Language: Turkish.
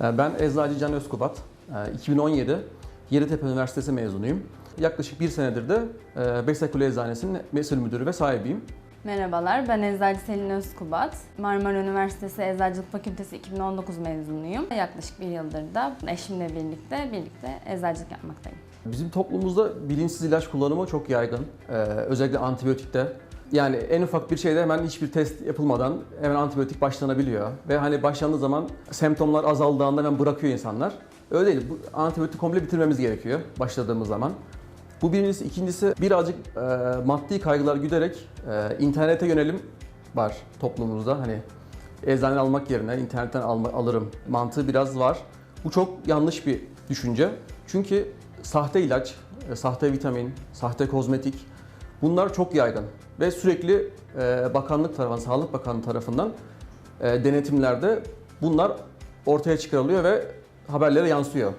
Ee, Ben Eczacı Can Özkubat. Ee, 2017 Yeditepe Üniversitesi mezunuyum. Yaklaşık bir senedir de e, Besekule Eczanesi'nin mesul müdürü ve sahibiyim. Merhabalar, ben Eczacı Selin Özkubat. Marmara Üniversitesi Eczacılık Fakültesi 2019 mezunuyum. Yaklaşık bir yıldır da eşimle birlikte birlikte eczacılık yapmaktayım. Bizim toplumumuzda bilinçsiz ilaç kullanımı çok yaygın. Ee, özellikle antibiyotikte. Yani en ufak bir şeyde hemen hiçbir test yapılmadan hemen antibiyotik başlanabiliyor. Ve hani başlandığı zaman semptomlar azaldığında hemen bırakıyor insanlar. Öyle değil. Bu antibiyotik komple bitirmemiz gerekiyor başladığımız zaman. Bu birincisi. ikincisi birazcık e, maddi kaygılar güderek e, internete yönelim var toplumumuzda. Hani eczaneden almak yerine internetten alma, alırım mantığı biraz var. Bu çok yanlış bir düşünce. Çünkü sahte ilaç, e, sahte vitamin, sahte kozmetik bunlar çok yaygın ve sürekli e, bakanlık tarafından, Sağlık Bakanlığı tarafından e, denetimlerde bunlar ortaya çıkarılıyor ve haberlere yansıyor.